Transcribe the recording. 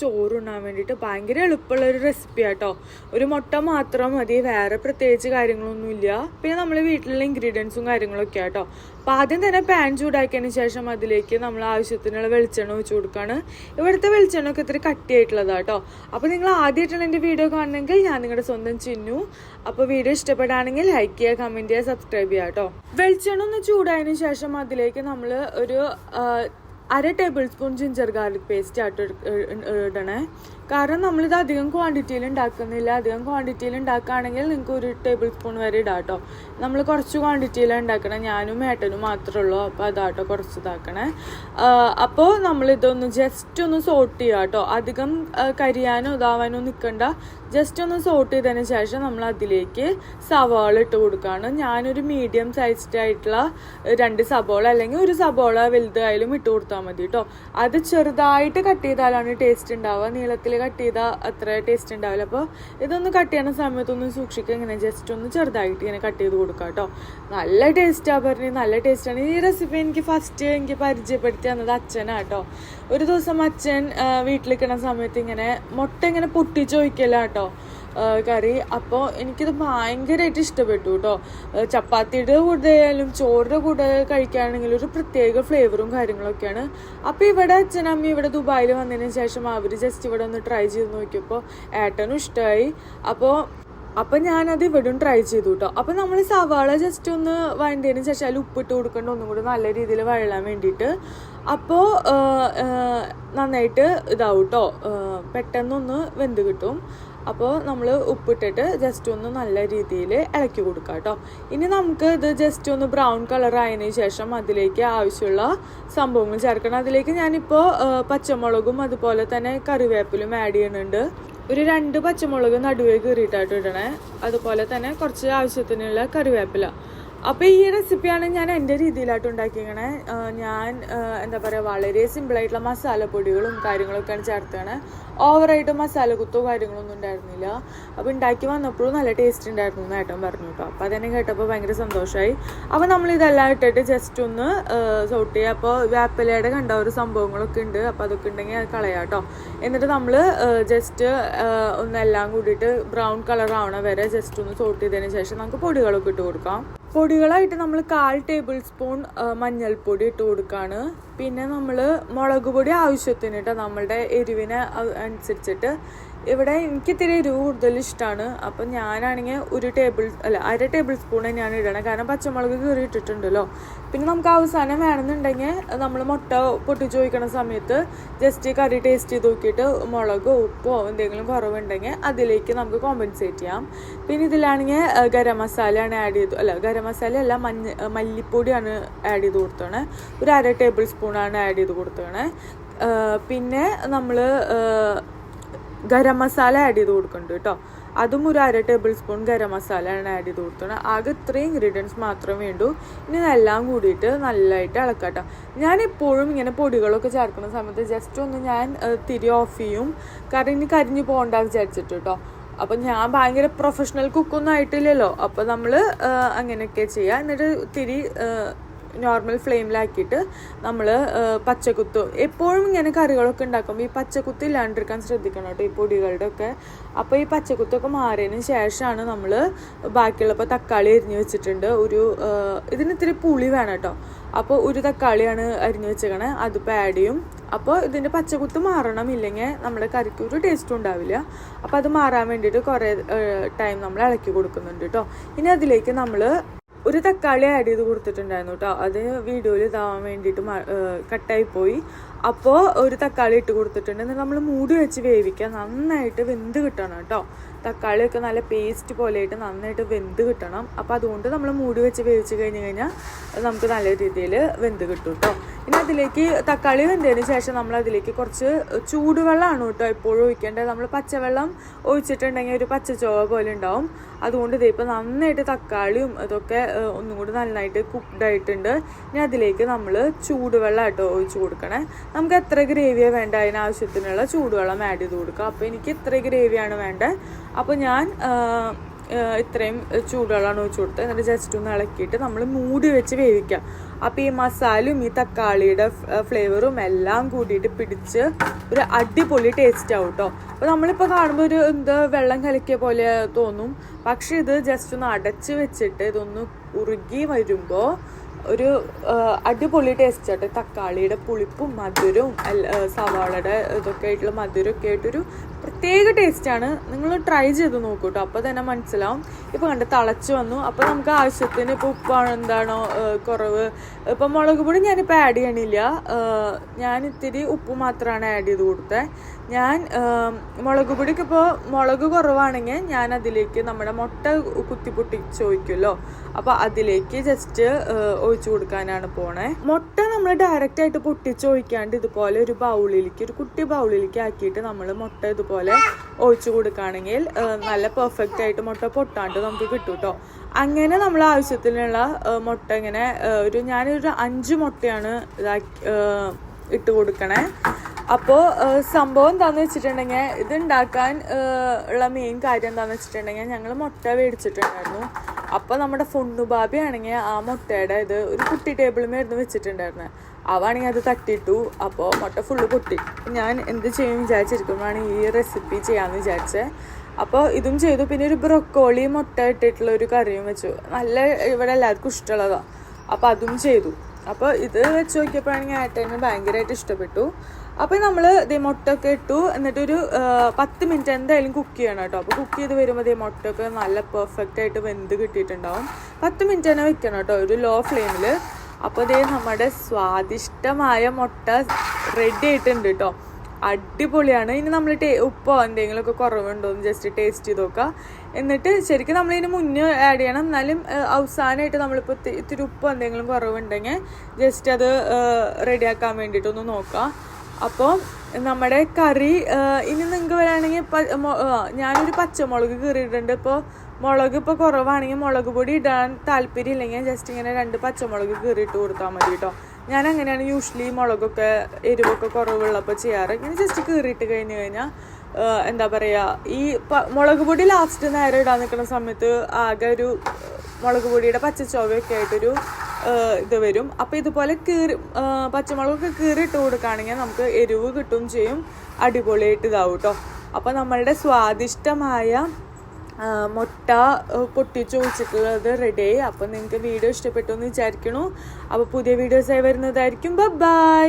ചോറുണ്ണാൻ വേണ്ടിയിട്ട് ഭയങ്കര എളുപ്പമുള്ള ഒരു റെസിപ്പി ആട്ടോ. ഒരു മുട്ട മാത്രം മതി വേറെ പ്രത്യേകിച്ച് കാര്യങ്ങളൊന്നുമില്ല പിന്നെ നമ്മൾ വീട്ടിലുള്ള ഇൻഗ്രീഡിയൻസും കാര്യങ്ങളൊക്കെ ആട്ടോ. അപ്പം ആദ്യം തന്നെ പാൻ ചൂടാക്കിയതിന് ശേഷം അതിലേക്ക് നമ്മൾ ആവശ്യത്തിനുള്ള വെളിച്ചെണ്ണ ഒഴിച്ചു കൊടുക്കുകയാണ് ഇവിടുത്തെ വെളിച്ചെണ്ണ ഒക്കെ ഇത്തിരി കട്ടിയായിട്ടുള്ളതാ കേട്ടോ അപ്പോൾ നിങ്ങൾ ആദ്യമായിട്ടുള്ള എന്റെ വീഡിയോ കാണണമെങ്കിൽ ഞാൻ നിങ്ങളുടെ സ്വന്തം ചിന്നു. അപ്പോൾ വീഡിയോ ഇഷ്ടപ്പെടുകയാണെങ്കിൽ ലൈക്ക് ചെയ്യുക കമന്റ് ചെയ്യുക സബ്സ്ക്രൈബ് ചെയ്യുക കേട്ടോ വെളിച്ചെണ്ണ ഒന്ന് ചൂടായതിനു ശേഷം അതിലേക്ക് നമ്മൾ ഒരു അര table spoon ginger garlic paste ആയിട്ട് ഇടണേ. കാരണം നമ്മളിത് അധികം ക്വാണ്ടിറ്റിയിൽ ഉണ്ടാക്കുന്നില്ല അധികം ക്വാണ്ടിറ്റിയിൽ ഉണ്ടാക്കുകയാണെങ്കിൽ നിങ്ങൾക്ക് ഒരു ടേബിൾ സ്പൂൺ വരെ ഇടാം കേട്ടോ നമ്മൾ കുറച്ച് ക്വാണ്ടിറ്റിയിലാണ് ഉണ്ടാക്കണം ഞാനും ഏട്ടനും മാത്രമേ ഉള്ളൂ. അപ്പോൾ അതാട്ടോ കുറച്ച് ഇതാക്കണേ. അപ്പോൾ നമ്മളിതൊന്ന് ജസ്റ്റ് ഒന്ന് സോട്ട് ചെയ്യുക കേട്ടോ അധികം കരിയാനോ ഇതാവാനോ നിൽക്കണ്ട ജസ്റ്റ് ഒന്ന് സോട്ട് ചെയ്തതിന് ശേഷം നമ്മൾ അതിലേക്ക് സവാള ഇട്ട് കൊടുക്കുകയാണ് ഞാനൊരു മീഡിയം സൈസ്ഡ് ആയിട്ടുള്ള രണ്ട് സബോള അല്ലെങ്കിൽ ഒരു സബോള വലുതായാലും ഇട്ട് കൊടുത്താൽ മതി കേട്ടോ അത് ചെറുതായിട്ട് കട്ട് ചെയ്താലാണ് ടേസ്റ്റ് ഉണ്ടാവുക നീളത്തിൽ കട്ട് ചെയ്താൽ അത്ര ടേസ്റ്റ് ഉണ്ടാവില്ല അപ്പോൾ ഇതൊന്ന് കട്ട് ചെയ്യുന്ന സമയത്തൊന്ന് സൂക്ഷിക്കുക ഇങ്ങനെ ജസ്റ്റ് ഒന്ന് ചെറുതായിട്ട് ഇങ്ങനെ കട്ട് ചെയ്ത് കൊടുക്കുക കേട്ടോ നല്ല ടേസ്റ്റാണ് പറഞ്ഞ് നല്ല ടേസ്റ്റാണ് ഈ റെസിപ്പി എനിക്ക് ഫസ്റ്റ് എനിക്ക് പരിചയപ്പെടുത്തി തന്നത് അച്ഛനാണ് കേട്ടോ ഒരു ദിവസം അച്ഛൻ വീട്ടിലിരിക്കണ സമയത്ത് ഇങ്ങനെ മുട്ട ഇങ്ങനെ പൊട്ടിച്ച് കേട്ടോ കറി. അപ്പോൾ എനിക്കിത് ഭയങ്കരമായിട്ട് ഇഷ്ടപ്പെട്ടു കേട്ടോ ചപ്പാത്തിയുടെ കൂടെ ആയാലും ചോറിന്റെ കൂടെ കഴിക്കുകയാണെങ്കിൽ ഒരു പ്രത്യേക ഫ്ലേവറും കാര്യങ്ങളൊക്കെയാണ്. അപ്പോൾ ഇവിടെ അച്ഛനമ്മ ഇവിടെ ദുബായിൽ വന്നതിന് ശേഷം അവർ ജസ്റ്റ് ഇവിടെ ഒന്ന് ട്രൈ ചെയ്ത് നോക്കിയപ്പോൾ ഏട്ടനും ഇഷ്ടമായി അപ്പോൾ അപ്പം ഞാനത് ഇവിടും ട്രൈ ചെയ്തു കേട്ടോ അപ്പം നമ്മൾ സവാള ജസ്റ്റ് ഒന്ന് വഴണ്ടതിന് ശേഷം അതിൽ ഉപ്പിട്ട് കൊടുക്കേണ്ട ഒന്നും കൂടി നല്ല രീതിയിൽ വഴലാൻ വേണ്ടിയിട്ട്. അപ്പോൾ നന്നായിട്ട് ഇതാവും കേട്ടോ പെട്ടെന്നൊന്ന് വെന്ത് കിട്ടും. അപ്പോൾ നമ്മൾ ഉപ്പിട്ടിട്ട് ജസ്റ്റ് ഒന്ന് നല്ല രീതിയിൽ ഇളക്കി കൊടുക്കുക കേട്ടോ ഇനി നമുക്ക് ഇത് ജസ്റ്റ് ഒന്ന് ബ്രൗൺ കളർ ആയതിനു ശേഷം അതിലേക്ക് ആവശ്യമുള്ള സംഭവങ്ങൾ ചേർക്കണം. അതിലേക്ക് ഞാനിപ്പോൾ പച്ചമുളകും അതുപോലെ തന്നെ കറിവേപ്പിലും ആഡ് ചെയ്യുന്നുണ്ട്. ഒരു രണ്ട് പച്ചമുളക് നടുവേ കീറിയിട്ടായിട്ട് ഇടണേ. അതുപോലെ തന്നെ കുറച്ച് ആവശ്യത്തിനുള്ള കറിവേപ്പില. അപ്പോൾ ഈ റെസിപ്പിയാണ് ഞാൻ എന്റെ രീതിയിലായിട്ട് ഉണ്ടാക്കിയേക്കണേ. ഞാൻ എന്താ പറയുക വളരെ സിമ്പിളായിട്ടുള്ള മസാലപ്പൊടികളും കാര്യങ്ങളൊക്കെയാണ് ചേർത്തത് ഓവറായിട്ട് മസാല കുത്തോ കാര്യങ്ങളൊന്നും ഉണ്ടായിരുന്നില്ല. അപ്പോൾ ഉണ്ടാക്കി വന്നപ്പോഴും നല്ല ടേസ്റ്റ് ഉണ്ടായിരുന്നു എന്ന് ഏട്ടൻ പറഞ്ഞു കേട്ടോ. അപ്പോൾ അതെന്നെ കേട്ടപ്പോൾ ഭയങ്കര സന്തോഷമായി അപ്പോൾ നമ്മൾ ഇതെല്ലാം ഇട്ടിട്ട് ജസ്റ്റ് ഒന്ന് സോട്ട് ചെയ്യുക അപ്പോൾ വേപ്പിലയുടെ കണ്ട ഒരു സംഭവങ്ങളൊക്കെ ഉണ്ട്. അപ്പോൾ അതൊക്കെ ഉണ്ടെങ്കിൽ അത് കളയാം കേട്ടോ. എന്നിട്ട് നമ്മൾ ജസ്റ്റ് ഒന്നെല്ലാം കൂടിയിട്ട് ബ്രൗൺ കളർ ആവണ വരെ ജസ്റ്റ് ഒന്ന് സോട്ട് ചെയ്തതിന് ശേഷം നമുക്ക് പൊടികളൊക്കെ ഇട്ട് കൊടുക്കാം. പൊടികളായിട്ട് നമ്മൾ കാൽ ടേബിൾ സ്പൂൺ മഞ്ഞൾപ്പൊടി ഇട്ട് കൊടുക്കുകയാണ് പിന്നെ നമ്മൾ മുളക് പൊടി ആവശ്യത്തിന് കേട്ടോ നമ്മളുടെ എരിവിന് അനുസരിച്ചിട്ട് ഇവിടെ എനിക്കിത്തിരി എരിവ് കൂടുതൽ ഇഷ്ടമാണ് അപ്പം ഞാനാണെങ്കിൽ ഒരു ടേബിൾ അല്ല അര ടേബിൾ സ്പൂൺ ഞാൻ ഇടണം. കാരണം പച്ചമുളക് കീറി ഇട്ടിട്ടുണ്ടല്ലോ പിന്നെ നമുക്ക് അവസാനം വേണമെന്നുണ്ടെങ്കിൽ നമ്മൾ മുട്ട പൊട്ടിച്ച് ചോദിക്കണ സമയത്ത് ജസ്റ്റ് കറി ടേസ്റ്റ് ചെയ്ത് നോക്കിയിട്ട് മുളകോ ഉപ്പോ എന്തെങ്കിലും കുറവുണ്ടെങ്കിൽ അതിലേക്ക് നമുക്ക് കോമ്പൻസേറ്റ് ചെയ്യാം. പിന്നെ ഇതിലാണെങ്കിൽ ഗരം മസാലയാണ് ആഡ് ചെയ്തു അല്ല ഗരം മസാല അല്ല മഞ്ഞ മല്ലിപ്പൊടിയാണ് ആഡ് ചെയ്ത് കൊടുത്തത് ഒരു അര ടേബിൾ സ്പൂണാണ് ആഡ് ചെയ്ത് കൊടുത്തത് പിന്നെ നമ്മൾ ഗരം മസാല ആഡ് ചെയ്ത് കൊടുക്കുന്നുണ്ട് കേട്ടോ. അതും ഒരു അര ടേബിൾ സ്പൂൺ ഗരം മസാലയാണ് ആഡ് ചെയ്ത് കൊടുത്തത്. ആകെ ഇത്രയും ഇൻഗ്രീഡിയൻസ് മാത്രം വേണ്ടു. ഇനി ഇതെല്ലാം കൂടിയിട്ട് നല്ലതായിട്ട് ഇളക്കാട്ടോ. ഞാൻ എപ്പോഴും ഇങ്ങനെ പൊടികളൊക്കെ ചേർക്കുന്ന സമയത്ത് ജസ്റ്റ് ഒന്ന് ഞാൻ തിരി ഓഫ് ചെയ്യും. കാരണം ഇനി കരിഞ്ഞു പോകണ്ട വിചാരിച്ചിട്ട് കേട്ടോ അപ്പം ഞാൻ ഭയങ്കര പ്രൊഫഷണൽ കുക്കൊന്നും ആയിട്ടില്ലല്ലോ. അപ്പം നമ്മൾ അങ്ങനെയൊക്കെ ചെയ്യുക എന്നിട്ട് തിരി നോർമൽ ഫ്ലെയിമിലാക്കിയിട്ട് നമ്മൾ പച്ചക്കുത്ത്. എപ്പോഴും ഇങ്ങനെ കറികളൊക്കെ ഉണ്ടാക്കുമ്പോൾ ഈ പച്ചക്കുത്ത് ഇല്ലാണ്ടിരിക്കാൻ ശ്രദ്ധിക്കണം കേട്ടോ ഈ പൊടികളുടെ ഒക്കെ അപ്പോൾ ഈ പച്ചക്കുത്തൊക്കെ മാറിയതിന് ശേഷമാണ് നമ്മൾ ബാക്കിയുള്ള ഇപ്പോൾ തക്കാളി അരിഞ്ഞു വെച്ചിട്ടുണ്ട്. ഒരു ഇതിന് ഇത്തിരി പുളി വേണം കേട്ടോ. അപ്പോൾ ഒരു തക്കാളിയാണ് അരിഞ്ഞു വെച്ചേക്കണേ അതിപ്പോൾ ആഡ് ചെയ്യും. അപ്പോൾ ഇതിന്റെ പച്ചക്കുത്ത് മാറണം ഇല്ലെങ്കിൽ നമ്മുടെ കറിക്ക് ഒരു ടേസ്റ്റും ഉണ്ടാവില്ല. അപ്പോൾ അത് മാറാൻ വേണ്ടിയിട്ട് കുറേ ടൈം നമ്മൾ ഇളക്കി കൊടുക്കുന്നുണ്ട് കേട്ടോ. ഇനി അതിലേക്ക് നമ്മൾ ഒരു തക്കാളി ആഡ് ചെയ്ത് കൊടുത്തിട്ടുണ്ടായിരുന്നു കേട്ടോ അത് വീഡിയോയിൽ ഇതാവാൻ വേണ്ടിയിട്ട് കട്ടായി പോയി. അപ്പോൾ ഒരു തക്കാളി ഇട്ട് കൊടുത്തിട്ടുണ്ട്. നമ്മൾ മൂടി വെച്ച് വേവിക്കുക നന്നായിട്ട് വെന്ത് കിട്ടണം കേട്ടോ. തക്കാളിയൊക്കെ നല്ല പേസ്റ്റ് പോലെയായിട്ട് നന്നായിട്ട് വെന്ത് കിട്ടണം. അപ്പോൾ അതുകൊണ്ട് നമ്മൾ മൂടി വെച്ച് വേവിച്ച് കഴിഞ്ഞ് കഴിഞ്ഞാൽ നമുക്ക് നല്ല രീതിയിൽ വെന്ത് കിട്ടും കേട്ടോ. ഇനി അതിലേക്ക് തക്കാളി വെന്തതിന് ശേഷം നമ്മൾ അതിലേക്ക് കുറച്ച് ചൂടുവെള്ളമാണ് കേട്ടോ എപ്പോഴും ഒഴിക്കേണ്ടത്. നമ്മൾ പച്ചവെള്ളം ഒഴിച്ചിട്ടുണ്ടെങ്കിൽ ഒരു പച്ചച്ചോവ പോലെ ഉണ്ടാവും. അതുകൊണ്ട് ഇതേ ഇപ്പം നന്നായിട്ട് തക്കാളിയും അതൊക്കെ ഒന്നും കൂടി നന്നായിട്ട് കുക്ക്ഡ് ആയിട്ടുണ്ട്. ഇനി അതിലേക്ക് നമ്മൾ ചൂടുവെള്ളം കേട്ടോ ഒഴിച്ച് കൊടുക്കണേ. നമുക്ക് എത്ര ഗ്രേവിയാണ് വേണ്ട അതിനാവശ്യത്തിനുള്ള ചൂടുവെള്ളം ആഡ് ചെയ്ത് കൊടുക്കുക അപ്പോൾ എനിക്ക് ഇത്ര ഗ്രേവിയാണ് വേണ്ടത് അപ്പോൾ ഞാൻ ഇത്രയും ചൂടുവെള്ളമാണ് ഒഴിച്ചു കൊടുത്ത് എന്നിട്ട് ജസ്റ്റ് ഒന്ന് ഇളക്കിയിട്ട് നമ്മൾ മൂടി വെച്ച് വേവിക്കാം. അപ്പോൾ ഈ മസാലയും ഈ തക്കാളിയുടെ ഫ്ലേവറും എല്ലാം കൂടിയിട്ട് പിടിച്ച് ഒരു അടിപൊളി ടേസ്റ്റ് ആവും കേട്ടോ അപ്പോൾ നമ്മളിപ്പോൾ കാണുമ്പോൾ ഒരു എന്താ വെള്ളം കലക്കിയ പോലെ തോന്നും. പക്ഷേ ഇത് ജസ്റ്റ് ഒന്ന് അടച്ച് വെച്ചിട്ട് ഇതൊന്ന് ഉറുകി വരുമ്പോൾ ഒരു അടിപൊളി ടേസ്റ്റ് ആട്ടെ. തക്കാളിയുടെ പുളിപ്പും മധുരവും സവാളയുടെ ഇതൊക്കെ ആയിട്ടുള്ള മധുരമൊക്കെ ആയിട്ടൊരു പ്രത്യേക ടേസ്റ്റാണ് നിങ്ങൾ ട്രൈ ചെയ്ത് നോക്കൂ കേട്ടോ അപ്പോൾ തന്നെ മനസ്സിലാവും. ഇപ്പോൾ കണ്ട് തിളച്ച് വന്നു. അപ്പോൾ നമുക്ക് ആവശ്യത്തിന് ഇപ്പോൾ ഉപ്പാണ് എന്താണോ കുറവ്. ഇപ്പം മുളക് പൊടി ഞാനിപ്പോൾ ആഡ് ചെയ്യണില്ല. ഞാൻ ഇത്തിരി ഉപ്പ് മാത്രമാണ് ആഡ് ചെയ്ത് കൊടുത്തത് ഞാൻ മുളക് പൊടിക്ക് ഇപ്പോൾ മുളക് കുറവാണെങ്കിൽ ഞാൻ അതിലേക്ക് നമ്മുടെ മുട്ട കുത്തി പൊട്ടി ചോദിക്കുമല്ലോ അപ്പോൾ അതിലേക്ക് ജസ്റ്റ് ഒഴിച്ചു കൊടുക്കാനാണ് പോണേ. മുട്ട നമ്മൾ ഡയറക്റ്റ് ആയിട്ട് പൊട്ടിച്ച് ഒഴിക്കാണ്ട് ഇതുപോലെ ഒരു ബൗളിലേക്ക് ഒരു കുട്ടി ബൗളിലേക്ക് ആക്കിയിട്ട് നമ്മൾ മുട്ട ഇതുപോലെ ഒഴിച്ചു കൊടുക്കുകയാണെങ്കിൽ നല്ല പെർഫെക്റ്റ് ആയിട്ട് മുട്ട പൊട്ടാണ്ട് നമുക്ക് കിട്ടും കേട്ടോ അങ്ങനെ നമ്മൾ ആവശ്യത്തിനുള്ള മുട്ട ഇങ്ങനെ ഒരു ഞാനൊരു അഞ്ച് മുട്ടയാണ് ഇതാക്കി ഇട്ട് കൊടുക്കണേ. അപ്പോൾ സംഭവം എന്താണെന്ന് വെച്ചിട്ടുണ്ടെങ്കിൽ ഇത് ഉണ്ടാക്കാൻ ഉള്ള മെയിൻ കാര്യം എന്താണെന്ന് വെച്ചിട്ടുണ്ടെങ്കിൽ ഞങ്ങൾ മുട്ട മേടിച്ചിട്ടുണ്ടായിരുന്നു. അപ്പോൾ നമ്മുടെ ഫുണ്ണു ബാബി ആണെങ്കിൽ ആ മുട്ടയുടെ ഇത് ഒരു കുട്ടി ടേബിളുമായിരുന്നു വെച്ചിട്ടുണ്ടായിരുന്നത് അവണെങ്കിൽ അത് തട്ടിയിട്ടു. അപ്പോൾ മുട്ട ഫുള്ള് പൊട്ടി. ഞാൻ എന്ത് ചെയ്യും വിചാരിച്ചിരിക്കുമ്പോഴാണ് ഈ റെസിപ്പി ചെയ്യാമെന്ന് വിചാരിച്ചത് അപ്പോൾ ഇതും ചെയ്തു. പിന്നെ ഒരു ബ്രൊക്കോളി മുട്ട ഇട്ടിട്ടുള്ള ഒരു കറിയും വെച്ചു. നല്ല ഇവിടെ എല്ലാവർക്കും ഇഷ്ടമുള്ളതാണ് അപ്പോൾ അതും ചെയ്തു. അപ്പോൾ ഇത് വെച്ച് നോക്കിയപ്പോഴാണെങ്കിൽ ഏട്ടന് ഭയങ്കരമായിട്ട് ഇഷ്ടപ്പെട്ടു. അപ്പോൾ നമ്മൾ ഇതേ മുട്ടൊക്കെ ഇട്ടു. എന്നിട്ടൊരു പത്ത് മിനിറ്റ് എന്തായാലും കുക്ക് ചെയ്യണം കേട്ടോ. അപ്പോൾ കുക്ക് ചെയ്ത് വരുമ്പോൾ ഇതേ മുട്ടയൊക്കെ നല്ല പെർഫെക്റ്റ് ആയിട്ട് വെന്ത് കിട്ടിയിട്ടുണ്ടാവും. പത്ത് മിനിറ്റ് തന്നെ വെക്കണം കേട്ടോ ഒരു ലോ ഫ്ലെയിമിൽ അപ്പോൾ ദേ നമ്മുടെ സ്വാദിഷ്ടമായ മുട്ട റെഡി ആയിട്ടുണ്ട് കേട്ടോ. അടിപൊളിയാണ്. ഇനി നമ്മൾ ടേ ഉപ്പോ എന്തെങ്കിലുമൊക്കെ കുറവുണ്ടോ എന്ന് ജസ്റ്റ് ടേസ്റ്റ് ചെയ്ത് നോക്കുക എന്നിട്ട് ശരിക്കും നമ്മൾ ഇതിന് മുന്നേ ആഡ് ചെയ്യണം. എന്നാലും അവസാനമായിട്ട് നമ്മളിപ്പോൾ ഇത്തി- ഇത്തിരി ഉപ്പോ എന്തെങ്കിലും കുറവുണ്ടെങ്കിൽ ജസ്റ്റ് അത് റെഡിയാക്കാൻ വേണ്ടിയിട്ടൊന്ന് നോക്കുക അപ്പോൾ നമ്മുടെ കറി ഇനി നിങ്ങൾക്ക് വരാണെങ്കിൽ ഞാനൊരു പച്ചമുളക് കീറിയിട്ടുണ്ട്. ഇപ്പോൾ മുളക് ഇപ്പോൾ കുറവാണെങ്കിൽ മുളക് പൊടി ഇടാൻ താല്പര്യം ഇല്ലെങ്കിൽ ജസ്റ്റ് ഇങ്ങനെ രണ്ട് പച്ചമുളക് കീറിയിട്ട് കൊടുത്താൽ മതി കേട്ടോ ഞാൻ അങ്ങനെയാണ് യൂഷ്വലി മുളകൊക്കെ എരിവൊക്കെ കുറവുള്ളപ്പോൾ ചെയ്യാറ്. ഇങ്ങനെ ജസ്റ്റ് കീറിയിട്ട് കഴിഞ്ഞ് കഴിഞ്ഞാൽ എന്താ പറയുക ഈ മുളക് പൊടി ലാസ്റ്റ് നേരം ഇടാൻ നിൽക്കുന്ന സമയത്ത് ആകെ ഒരു മുളക് പൊടിയുടെ പച്ചച്ചോവയൊക്കെ ആയിട്ടൊരു ഇത് വരും. അപ്പോൾ ഇതുപോലെ കീറി പച്ചമുളകൊക്കെ കീറിയിട്ട് കൊടുക്കുകയാണെങ്കിൽ നമുക്ക് എരിവ് കിട്ടും ചെയ്യും. അടിപൊളിയായിട്ട് ഇതാവും കേട്ടോ അപ്പോൾ നമ്മളുടെ സ്വാദിഷ്ടമായ മുട്ട പൊട്ടിച്ച് വെച്ചിട്ടുള്ളത് റെഡിയായി അപ്പോൾ നിങ്ങൾക്ക് വീഡിയോ ഇഷ്ടപ്പെട്ടു എന്ന് വിചാരിക്കണു അപ്പോൾ പുതിയ വീഡിയോസായി വരുന്നതായിരിക്കും. ബൈ